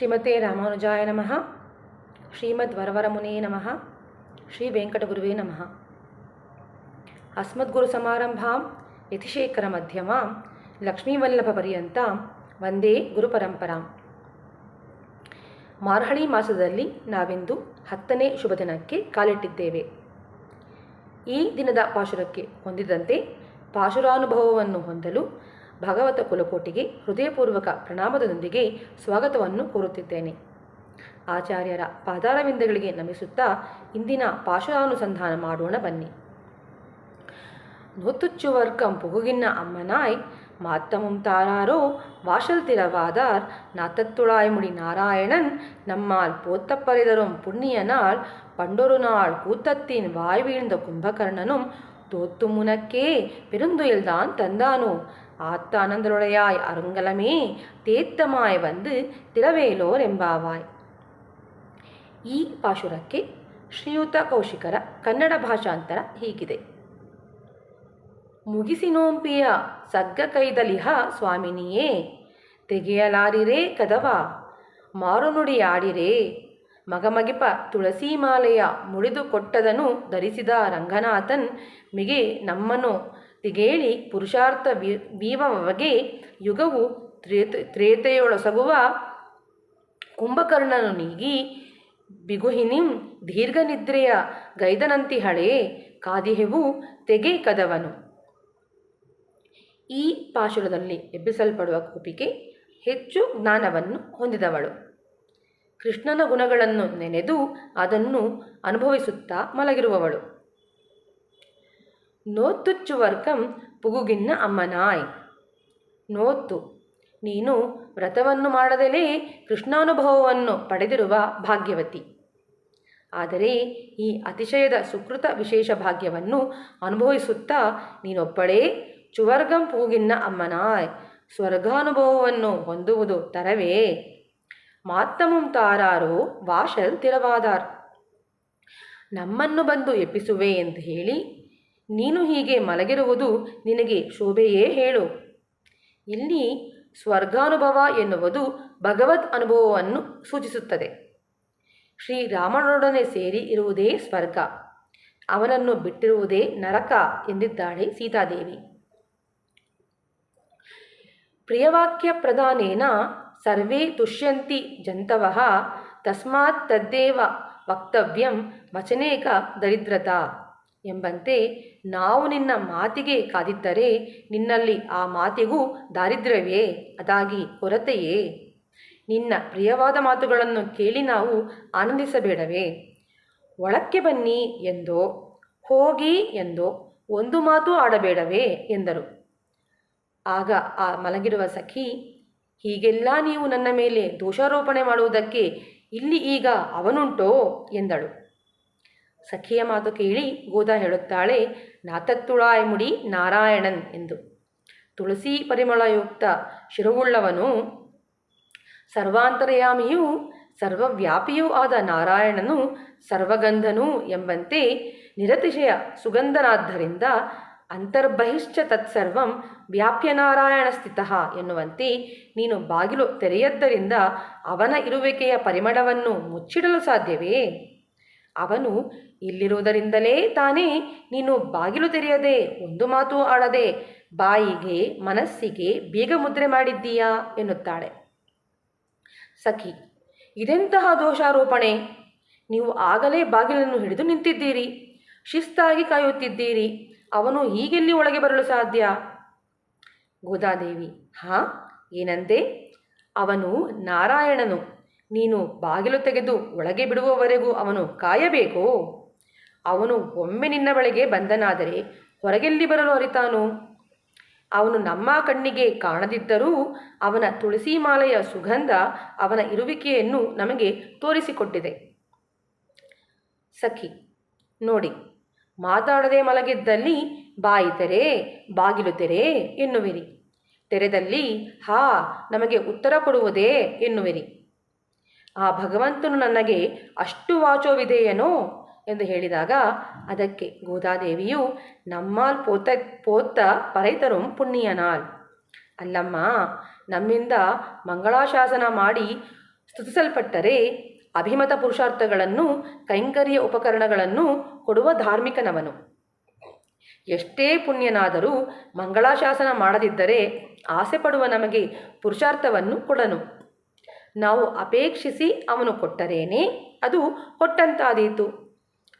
ಶ್ರೀಮತೆ ರಾಮಾನುಜಾಯ ನಮಃ. ಶ್ರೀಮದ್ ವರವರಮುನೇ ನಮಃ. ಶ್ರೀ ವೆಂಕಟಗುರುವೇ ನಮಃ. ಅಸ್ಮದ್ಗುರು ಸಮಾರಂಭಾಂ ಯತಿಶೇಖರ ಮಧ್ಯಮಾಂ ಲಕ್ಷ್ಮೀವಲ್ಲಭ ಪರ್ಯಂತಾಂ ವಂದೇ ಗುರುಪರಂಪರಾಂ ಮಾರ್ಹಳಿ ಮಾಸದಲ್ಲಿ ನಾವಿಂದು ಹತ್ತನೇ ಶುಭ ದಿನಕ್ಕೆ ಕಾಲಿಟ್ಟಿದ್ದೇವೆ. ಈ ದಿನದ ಪಾಶುರಕ್ಕೆ ಹೊಂದಿದಂತೆ ಪಾಶುರಾನುಭವವನ್ನು ಹೊಂದಲು ಭಗವತ ಕುಲಕೋಟಿಗೆ ಹೃದಯಪೂರ್ವಕ ಪ್ರಣಾಮದೊಂದಿಗೆ ಸ್ವಾಗತವನ್ನು ಕೋರುತ್ತಿದ್ದೇನೆ ಆಚಾರ್ಯರ ಪಾದಾರವಿಂದಗಳಿಗೆ ನಮಿಸುತ್ತಾ ಇಂದಿನ ಪಾಶುರಾನುಸಂಧಾನ ಮಾಡೋಣ ಬನ್ನಿ நொத்துச்சுவர்க்கம் புகுகின்ன அம்மனாய் மாத்தமும் தாராரோ வாசல் திறவாதார் நாத்தத்துழாய்முடி நாராயணன் நம்மால் போத்தப்பரிதரும் புண்ணிய நாள் பண்டொரு நாள் கூத்தத்தின் வாய் வீழ்ந்த கும்பகர்ணனும் தோத்து முனக்கே பெருந்துயில்தான் தந்தானோ ஆத்த அனந்தனுடையாய் அருங்கலமே, தேத்தமாய் வந்து திரவேலோர் ಈ ಪಾಶುರಕ್ಕೆ ಶ್ರೀಯುತ ಕೌಶಿಕರ ಕನ್ನಡ ಭಾಷಾಂತರ ಹೀಗಿದೆ ಮುಗಿಸಿನೋಂಪಿಯ ಸಗ್ಗ ಕೈದಲಿಹ ಸ್ವಾಮಿನಿಯೇ ತೆಗೆಯಲಾರಿರೇ ಕದವ ಮಾರುನುಡಿಯಾಡಿರೇ ಮಗಮಗಿಪ ತುಳಸಿ ಮಾಲೆಯ ಮುಡಿದು ಕೊಟ್ಟದನು ಧರಿಸಿದ ರಂಗನಾಥನ್ ಮಿಗೆ ನಮ್ಮನು ತಿಗೇಳಿ ಪುರುಷಾರ್ಥ ವೀವವಗೆ ಯುಗವು ತ್ರೇತ, ತ್ರೇತೆಯೊಳಸಗುವ ಕುಂಭಕರ್ಣನು ನೀಗಿ, ಬಿಗುಹಿನಿಂ ದೀರ್ಘನಿದ್ರೆಯ ಗೈದನಂತಿಹಳೆ ಕಾದಿಹೆವು ತೆಗೆ ಕದವನು. ಈ ಪಾಶುರದಲ್ಲಿ ಎಬ್ಬಿಸಲ್ಪಡುವ ಕೋಪಿಕೆ ಹೆಚ್ಚು ಜ್ಞಾನವನ್ನು ಹೊಂದಿದವಳು. ಕೃಷ್ಣನ ಗುಣಗಳನ್ನು ನೆನೆದು ಅದನ್ನು ಅನುಭವಿಸುತ್ತಾ ಮಲಗಿರುವವಳು. ನೋತ್ತುಚ್ಚುವರ್ಕಂ ಪುಗುಗಿನ್ನ ಅಮ್ಮನಾಯ್. ನೋತ್ತು ನೀನು ವ್ರತವನ್ನು ಮಾಡದಲೇ ಕೃಷ್ಣಾನುಭವವನ್ನು ಪಡೆದಿರುವ ಭಾಗ್ಯವತಿ. ಆದರೆ ಈ ಅತಿಶಯದ ಸುಕೃತ ವಿಶೇಷ ಭಾಗ್ಯವನ್ನು ಅನುಭವಿಸುತ್ತಾ ನೀನೊಬ್ಬಳೇ ಚುವರ್ಗಂ ಪೂಗಿನ್ನ ಅಮ್ಮನಾಯ್. ಸ್ವರ್ಗಾನುಭವವನ್ನು ಹೊಂದುವುದು ತರವೇ. ಮಾತ್ತಮುಂ ತಾರಾರೋ ವಾಶಲ್ ತಿರವಾದಾರ್. ನಮ್ಮನ್ನು ಬಂದು ಎಪ್ಪಿಸುವೆ ಎಂದು ಹೇಳಿ ನೀನು ಹೀಗೆ ಮಲಗಿರುವುದು ನಿನಗೆ ಶೋಭೆಯೇ ಹೇಳು. ಇಲ್ಲಿ ಸ್ವರ್ಗಾನುಭವ ಎನ್ನುವುದು ಭಗವದ್ ಅನುಭವವನ್ನು ಸೂಚಿಸುತ್ತದೆ. ಶ್ರೀರಾಮನೊಡನೆ ಸೇರಿ ಇರುವುದೇ ಸ್ವರ್ಗ. ಅವನನ್ನು ಬಿಟ್ಟಿರುವುದೇ ನರಕ ಎಂದಿದ್ದಾಳೆ ಸೀತಾದೇವಿ. ಪ್ರಿಯವಾಕ್ಯ ಪ್ರಧಾನೇನ ಸರ್ವೇ ತುಷ್ಯಂತಿ ಜಂತವಃ ತಸ್ಮಾತ್ ತದ್ದೇವ ವಕ್ತವ್ಯಂ ವಚನೇಕ ದರಿದ್ರತಾ ಎಂಬಂತೆ ನಾವು ನಿನ್ನ ಮಾತಿಗೆ ಕಾದಿದ್ದರೆ ನಿನ್ನಲ್ಲಿ ಆ ಮಾತಿಗೂ ದಾರಿದ್ರ್ಯವೇ? ಅದಾಗಿ ಕೊರತೆಯೇ? ನಿನ್ನ ಪ್ರಿಯವಾದ ಮಾತುಗಳನ್ನು ಕೇಳಿ ನಾವು ಆನಂದಿಸಬೇಡವೇ? ಒಳಕ್ಕೆ ಬನ್ನಿ ಎಂದೋ, ಹೋಗಿ ಎಂದೋ, ಒಂದು ಮಾತು ಆಡಬೇಡವೇ ಎಂದರು. ಆಗ ಆ ಮಲಗಿರುವ ಸಖಿ, ಹೀಗೆಲ್ಲ ನೀವು ನನ್ನ ಮೇಲೆ ದೋಷಾರೋಪಣೆ ಮಾಡುವುದಕ್ಕೆ ಇಲ್ಲಿ ಈಗ ಅವನುಂಟೋ ಎಂದಳು. ಸಖಿಯ ಮಾತು ಕೇಳಿ ಗೋದ ಹೇಳುತ್ತಾಳೆ ನಾತತ್ತುಳಾಯ್ ಮುಡಿ ನಾರಾಯಣನ್ ಎಂದು. ತುಳಸಿ ಪರಿಮಳಯುಕ್ತ ಶಿರವುಳ್ಳವನು, ಸರ್ವಾಂತರ್ಯಾಮಿಯೂ ಸರ್ವವ್ಯಾಪಿಯೂ ಆದ ನಾರಾಯಣನು ಸರ್ವಗಂಧನು ಎಂಬಂತೆ ನಿರತಿಶಯ ಸುಗಂಧನಾದ್ದರಿಂದ ಅಂತರ್ಬಹಿಶ್ಚ ತತ್ಸರ್ವಂ ವ್ಯಾಪ್ಯ ನಾರಾಯಣ ಸ್ಥಿತ ಎನ್ನುವಂತೆ ನೀನು ಬಾಗಿಲು ತೆರೆಯದ್ದರಿಂದ ಅವನ ಇರುವಿಕೆಯ ಪರಿಮಳವನ್ನು ಮುಚ್ಚಿಡಲು ಸಾಧ್ಯವೇ? ಅವನು ಇಲ್ಲಿರುವುದರಿಂದಲೇ ತಾನೇ ನೀನು ಬಾಗಿಲು ತೆರೆಯದೆ ಒಂದು ಮಾತು ಆಡದೆ ಬಾಯಿಗೆ ಮನಸ್ಸಿಗೆ ಬೀಗ ಮುದ್ರೆ ಮಾಡಿದ್ದೀಯಾ ಎನ್ನುತ್ತಾಳೆ. ಸಖಿ, ಇದೆಂತಹ ದೋಷಾರೋಪಣೆ? ನೀವು ಆಗಲೇ ಬಾಗಿಲನ್ನು ಹಿಡಿದು ನಿಂತಿದ್ದೀರಿ, ಶಿಸ್ತಾಗಿ ಕಾಯುತ್ತಿದ್ದೀರಿ, ಅವನು ಹೀಗೆಲ್ಲಿ ಒಳಗೆ ಬರಲು ಸಾಧ್ಯ? ಗೋದಾದೇವಿ, ಹಾ, ಏನಂದೆ? ಅವನು ನಾರಾಯಣನು. ನೀನು ಬಾಗಿಲು ತೆಗೆದು ಒಳಗೆ ಬಿಡುವವರೆಗೂ ಅವನು ಕಾಯಬೇಕು? ಅವನು ಒಮ್ಮೆ ನಿನ್ನ ಬಳಿಗೆ ಬಂದನಾದರೆ ಹೊರಗೆಲ್ಲಿ ಬರಲು ಅರಿತಾನು? ಅವನು ನಮ್ಮ ಕಣ್ಣಿಗೆ ಕಾಣದಿದ್ದರೂ ಅವನ ತುಳಸಿ ಮಾಲೆಯ ಸುಗಂಧ ಅವನ ಇರುವಿಕೆಯನ್ನು ನಮಗೆ ತೋರಿಸಿಕೊಟ್ಟಿದೆ. ಸಖಿ, ನೋಡಿ, ಮಾತಾಡದೆ ಮಲಗಿದ್ದಲ್ಲಿ ಬಾಯಿ ತೆರೆ, ಬಾಗಿಲು ತೆರೆ ಎನ್ನುವಿರಿ. ತೆರೆದಲ್ಲಿ, ಹಾ, ನಮಗೆ ಉತ್ತರ ಕೊಡುವುದೇ ಎನ್ನುವಿರಿ. ಆ ಭಗವಂತನು ನನಗೆ ಅಷ್ಟು ವಾಚೋವಿದೆಯೇನೋ ಎಂದು ಹೇಳಿದಾಗ ಅದಕ್ಕೆ ಗೋದಾದೇವಿಯು ನಮ್ಮಾಲ್ ಪೋತ ಪೋತ ಪರೈತರು ಪುಣ್ಯನಾಲ್. ಅಲ್ಲಮ್ಮ, ನಮ್ಮಿಂದ ಮಂಗಳಾಶಾಸನ ಮಾಡಿ ಸ್ತುತಿಸಲ್ಪಟ್ಟರೆ ಅಭಿಮತ ಪುರುಷಾರ್ಥಗಳನ್ನು, ಕೈಂಕರ್ಯ ಉಪಕರಣಗಳನ್ನು ಕೊಡುವ ಧಾರ್ಮಿಕನವನು. ಎಷ್ಟೇ ಪುಣ್ಯನಾದರೂ ಮಂಗಳಾಶಾಸನ ಮಾಡದಿದ್ದರೆ ಆಸೆ ಪಡುವ ನಮಗೆ ಪುರುಷಾರ್ಥವನ್ನು ಕೊಡನು. ನಾವು ಅಪೇಕ್ಷಿಸಿ ಅವನು ಕೊಟ್ಟರೇನೆ? ಅದು ಕೊಟ್ಟಂತಾದೀತು.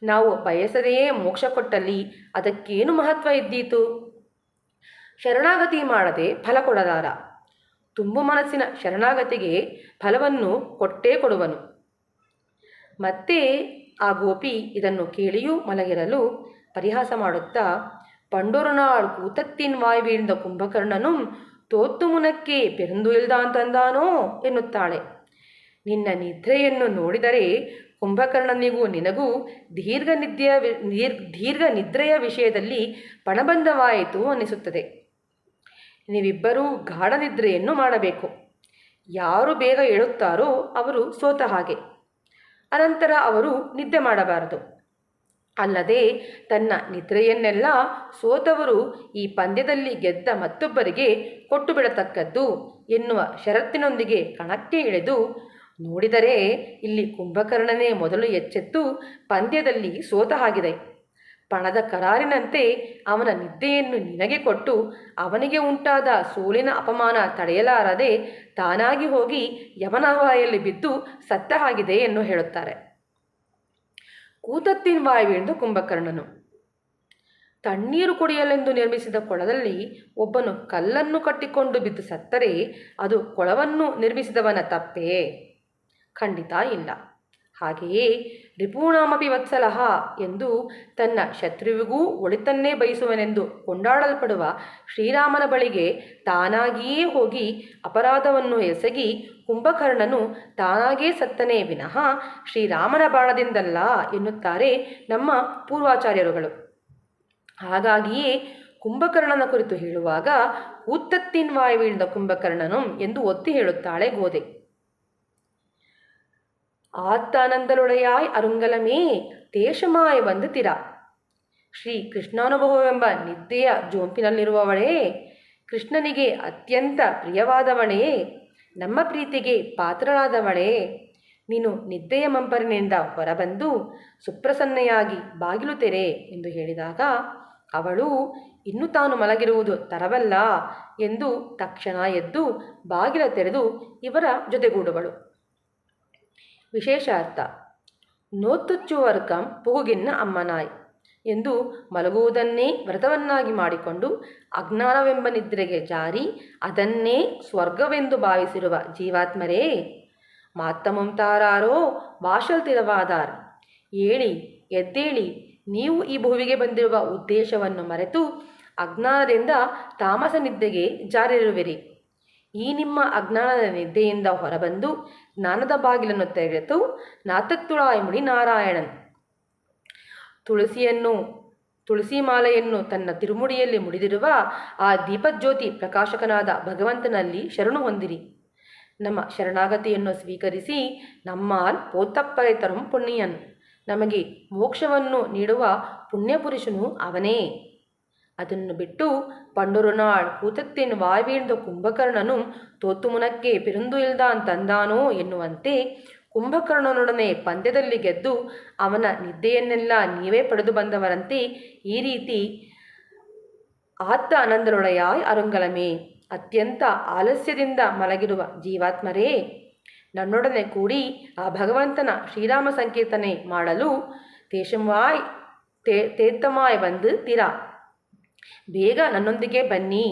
ನಾವು ಬಯಸದೆಯೇ ಮೋಕ್ಷ ಕೊಟ್ಟಲ್ಲಿ ಅದಕ್ಕೇನು ಮಹತ್ವ ಇದ್ದೀತು? ಶರಣಾಗತಿ ಮಾಡದೆ ಫಲ ಕೊಡಲಾರ. ತುಂಬು ಮನಸ್ಸಿನ ಶರಣಾಗತಿಗೆ ಫಲವನ್ನು ಕೊಟ್ಟೇ ಕೊಡುವನು. ಮತ್ತೆ ಆ ಗೋಪಿ ಇದನ್ನು ಕೇಳಿಯೂ ಮಲಗಿರಲು ಪರಿಹಾಸ ಮಾಡುತ್ತಾ, ಪಂಡೋರನಾಳ್ ಕೂತತ್ತಿನ್ ವಾಯುವೀಳ್ದ ಕುಂಭಕರ್ಣನು ತೋತ್ತು ಮುನಕ್ಕೆ ಪೆರಂದು ಇಲ್ದಾಂತಂದಾನೋ ಎನ್ನುತ್ತಾಳೆ. ನಿನ್ನ ನಿದ್ರೆಯನ್ನು ನೋಡಿದರೆ ಕುಂಭಕರ್ಣನಿಗೂ ನಿನಗೂ ದೀರ್ಘ ನಿದ್ರೆಯ ದೀರ್ಘ ನಿದ್ರೆಯ ವಿಷಯದಲ್ಲಿ ಪಣಬಂಧವಾಯಿತು ಅನ್ನಿಸುತ್ತದೆ. ನೀವಿಬ್ಬರೂ ಗಾಢ ನಿದ್ರೆಯನ್ನು ಮಾಡಬೇಕು. ಯಾರು ಬೇಗ ಹೇಳುತ್ತಾರೋ ಅವರು ಸೋತ ಹಾಗೆ. ಅನಂತರ ಅವರು ನಿದ್ದೆ ಮಾಡಬಾರದು. ಅಲ್ಲದೆ ತನ್ನ ನಿದ್ರೆಯನ್ನೆಲ್ಲ ಸೋತವರು ಈ ಪಂದ್ಯದಲ್ಲಿ ಗೆದ್ದ ಮತ್ತೊಬ್ಬರಿಗೆ ಕೊಟ್ಟು ಬಿಡತಕ್ಕದ್ದು ಎನ್ನುವ ಷರತ್ತಿನೊಂದಿಗೆ ಕಣಕ್ಕೆ ಇಳಿದು, ನೋಡಿದರೆ ಇಲ್ಲಿ ಕುಂಭಕರ್ಣನೇ ಮೊದಲು ಎಚ್ಚೆತ್ತು ಪಂದ್ಯದಲ್ಲಿ ಸೋತ ಹಾಗಿದೆ. ಪಣದ ಕರಾರಿನಂತೆ ಅವನ ನಿದ್ದೆಯನ್ನು ನಿನಗೆ ಕೊಟ್ಟು ಅವನಿಗೆ ಉಂಟಾದ ಸೋಲಿನ ಅಪಮಾನ ತಡೆಯಲಾರದೆ ತಾನಾಗಿ ಹೋಗಿ ಯಮನವಾಯಲ್ಲಿ ಬಿದ್ದು ಸತ್ತ ಹಾಗಿದೆ ಎಂದು ಹೇಳುತ್ತಾರೆ. ಕೂತತ್ತಿನ ವಾಯುವೆಂದು ಕುಂಭಕರ್ಣನು. ತಣ್ಣೀರು ಕುಡಿಯಲೆಂದು ನಿರ್ಮಿಸಿದ ಕೊಳದಲ್ಲಿ ಒಬ್ಬನು ಕಲ್ಲನ್ನು ಕಟ್ಟಿಕೊಂಡು ಬಿದ್ದು ಸತ್ತರೆ, ಅದು ಕೊಳವನ್ನು ನಿರ್ಮಿಸಿದವನ ತಪ್ಪೇ? ಖಂಡಿತ ಇಲ್ಲ. ಹಾಗೆಯೇ ರಿಪೂಣಾಮಪಿ ವತ್ಸಲಹ ಎಂದು ತನ್ನ ಶತ್ರುವಿಗೂ ಒಳಿತನ್ನೇ ಬಯಸುವನೆಂದು ಕೊಂಡಾಡಲ್ಪಡುವ ಶ್ರೀರಾಮನ ಬಳಿಗೆ ತಾನಾಗಿಯೇ ಹೋಗಿ ಅಪರಾಧವನ್ನು ಎಸಗಿ ಕುಂಭಕರ್ಣನು ತಾನಾಗೇ ಸತ್ತನೇ ವಿನಃ ಶ್ರೀರಾಮನ ಬಾಣದಿಂದಲ್ಲ ಎನ್ನುತ್ತಾರೆ ನಮ್ಮ ಪೂರ್ವಾಚಾರ್ಯರುಗಳು. ಹಾಗಾಗಿಯೇ ಕುಂಭಕರ್ಣನ ಕುರಿತು ಹೇಳುವಾಗ ಉತ್ತತ್ತಿನ್ ವಾಯುವಿಳಿದ ಕುಂಭಕರ್ಣನು ಎಂದು ಒತ್ತಿ ಹೇಳುತ್ತಾಳೆ ಗೋದೆ. ಆತ್ತಾನಂದಲೊಡೆಯಾಯ್ ಅರುಂಗಲಮೇ ದೇಶಮಾಯ ಬಂದು ತಿರ ಶ್ರೀ ಕೃಷ್ಣಾನುಭವವೆಂಬ ನಿದ್ದೆಯ ಜೋಂಪಿನಲ್ಲಿರುವವಳೇ, ಕೃಷ್ಣನಿಗೆ ಅತ್ಯಂತ ಪ್ರಿಯವಾದವಳೇ ನಮ್ಮ ಪ್ರೀತಿಗೆ ಪಾತ್ರರಾದವಳೇ ನೀನು ನಿದ್ದೆಯ ಮಂಪರಿನಿಂದ ಹೊರಬಂದು ಸುಪ್ರಸನ್ನೆಯಾಗಿ ಬಾಗಿಲು ತೆರೆ ಎಂದು ಹೇಳಿದಾಗ ಅವಳು, ಇನ್ನು ತಾನು ಮಲಗಿರುವುದು ತರವಲ್ಲ ಎಂದು ತಕ್ಷಣ ಎದ್ದು ಬಾಗಿಲ ತೆರೆದು ಇವರ ಜೊತೆಗೂಡುವಳು. ವಿಶೇಷ ಅರ್ಥ, ನೋತುಚ್ಚುವರ್ಗಂ ಪುಗುಗಿನ್ನ ಅಮ್ಮನಾಯ್. ಎಂದು ಮಲಗುವುದನ್ನೇ ವ್ರತವನ್ನಾಗಿ ಮಾಡಿಕೊಂಡು ಅಜ್ಞಾನವೆಂಬ ನಿದ್ರೆಗೆ ಜಾರಿ ಅದನ್ನೇ ಸ್ವರ್ಗವೆಂದು ಭಾವಿಸಿರುವ ಜೀವಾತ್ಮರೇ, ಮಾತ್ತಮಂ ತಾರಾರೋ, ಭಾಷಲ್ ತಿರವಾದಾರ್ ಏಳಿ, ಎದ್ದೇಳಿ, ನೀವು ಈ ಭುವಿಗೆ ಬಂದಿರುವ ಉದ್ದೇಶವನ್ನು ಮರೆತು ಅಜ್ಞಾನದಿಂದ ತಾಮಸ ನಿದ್ದೆಗೆ ಜಾರಿರುವಿರಿ. ಈ ನಿಮ್ಮ ಅಜ್ಞಾನದ ನಿದ್ದೆಯಿಂದ ಹೊರಬಂದು ಜ್ಞಾನದ ಬಾಗಿಲನ್ನು ತೆರೆತು ನಾತತ್ತುಳಾಯಿ ಮುಡಿ ನಾರಾಯಣನ್ ತುಳಸಿಯನ್ನು, ತುಳಸಿ ಮಾಲೆಯನ್ನು ತನ್ನ ತಿರುಮುಡಿಯಲ್ಲಿ ಮುಡಿದಿರುವ ಆ ದೀಪಜ್ಯೋತಿ ಪ್ರಕಾಶಕನಾದ ಭಗವಂತನಲ್ಲಿ ಶರಣು ಹೊಂದಿರಿ. ನಮ್ಮ ಶರಣಾಗತಿಯನ್ನು ಸ್ವೀಕರಿಸಿ ನಮ್ಮಾಲ್ ಪೋತಪ್ಪರೆ ತರಂ ಪುಣ್ಯನ್. ನಮಗೆ ಮೋಕ್ಷವನ್ನು ನೀಡುವ ಪುಣ್ಯಪುರುಷನು ಅವನೇ. ಅದನ್ನು ಬಿಟ್ಟು ಪಂಡುರುನಾಳ್ ಕೂತತ್ತಿನ ವಾಯ್ವೀಳ್ದ ಕುಂಭಕರ್ಣನು ತೋತುಮುನಕ್ಕೆ ಪಿರುಂದು ಇಲ್ದಾನ್ ತಂದಾನೋ ಎನ್ನುವಂತೆ ಕುಂಭಕರ್ಣನೊಡನೆ ಪಂದ್ಯದಲ್ಲಿ ಗೆದ್ದು ಅವನ ನಿದ್ದೆಯನ್ನೆಲ್ಲ ನೀವೇ ಪಡೆದು ಬಂದವರಂತೆ ಈ ರೀತಿ ಆತ್ತ ಆನಂದರೊಡೆಯಾಯ್ ಅರುಂಗಲಮೇ. ಅತ್ಯಂತ ಆಲಸ್ಯದಿಂದ ಮಲಗಿರುವ ಜೀವಾತ್ಮರೇ, ನನ್ನೊಡನೆ ಕೂಡಿ ಆ ಭಗವಂತನ ಶ್ರೀರಾಮ ಸಂಕೀರ್ತನೆ ಮಾಡಲು ತೇಷಂವಾಯ್ ತೇ ತೇತ್ತಮಾಯ್ ಬಂದು ತೀರಾ. ಬೇಗ ನನ್ನೊಂದಿಗೆ ಬನ್ನಿ,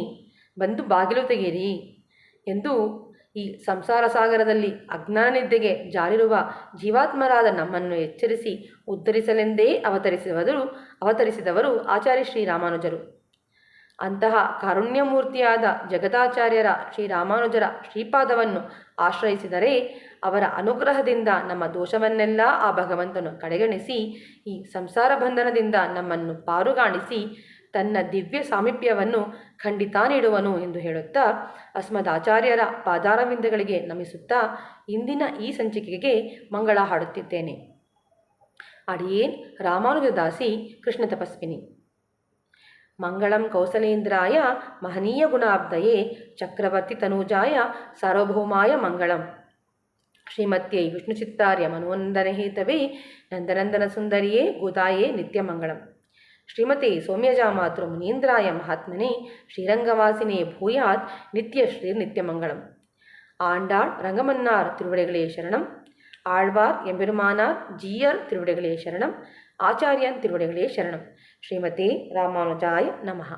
ಬಂದು ಬಾಗಿಲು ತೆಗೆಯಿರಿ ಎಂದು ಈ ಸಂಸಾರ ಸಾಗರದಲ್ಲಿ ಅಜ್ಞಾನಿದ್ದೆಗೆ ಜಾರಿರುವ ಜೀವಾತ್ಮರಾದ ನಮ್ಮನ್ನು ಎಚ್ಚರಿಸಿ ಉದ್ಧರಿಸಲೆಂದೇ ಅವತರಿಸಿದವರು ಅವತರಿಸಿದವರು ಆಚಾರ್ಯ ಶ್ರೀರಾಮಾನುಜರು. ಅಂತಹ ಕಾರುಣ್ಯಮೂರ್ತಿಯಾದ ಜಗದಾಚಾರ್ಯರ ಶ್ರೀರಾಮಾನುಜರ ಶ್ರೀಪಾದವನ್ನು ಆಶ್ರಯಿಸಿದರೆ ಅವರ ಅನುಗ್ರಹದಿಂದ ನಮ್ಮ ದೋಷವನ್ನೆಲ್ಲ ಆ ಭಗವಂತನು ಕಡೆಗಣಿಸಿ, ಈ ಸಂಸಾರ ಬಂಧನದಿಂದ ನಮ್ಮನ್ನು ಪಾರುಗಾಣಿಸಿ ತನ್ನ ದಿವ್ಯ ಸಾಮೀಪ್ಯವನ್ನು ಖಂಡಿತ ನೀಡುವನು ಎಂದು ಹೇಳುತ್ತಾ ಅಸ್ಮದಾಚಾರ್ಯರ ಪಾದಾರವಿಂದಗಳಿಗೆ ನಮಿಸುತ್ತಾ ಇಂದಿನ ಈ ಸಂಚಿಕೆಗೆ ಮಂಗಳ ಹಾಡುತ್ತಿದ್ದೇನೆ. ಅಡಿಯೇನ್ ರಾಮಾನುಜದಾಸಿ ಕೃಷ್ಣ ತಪಸ್ವಿನಿ. ಮಂಗಳಂ ಕೌಸಲೇಂದ್ರಾಯ ಮಹನೀಯ ಗುಣಾಬ್ಧಯೇ ಚಕ್ರವರ್ತಿ ತನೂಜಾಯ ಸಾರ್ವಭೌಮಾಯ ಮಂಗಳಂ. ಶ್ರೀಮತ್ಯೈ ವಿಷ್ಣುಚಿತ್ತಾರ್ಯ ಮನೋನಂದನಹೇತವೇ ನಂದನಂದನ ಸುಂದರಿಯೇ ಗೋದಾಯೇ ನಿತ್ಯಮಂಗಳಂ ஸ்ரீமதி சௌமியஜாமாத்ரு முனீந்திராய மகாத்மனே ஸ்ரீரங்கவாசினே பூயாத் நித்ய ஸ்ரீ நித்யமங்கலம். ஆண்டாள் ரங்கமன்னார் திருவிடைகளே சரணம். ஆழ்வார் எம்பெருமானார் ஜீயர் திருவிடைகளே சரணம். ஆச்சாரியன் திருவிடைகளே ஸ்ரீமதி ராமானுஜாய நமகா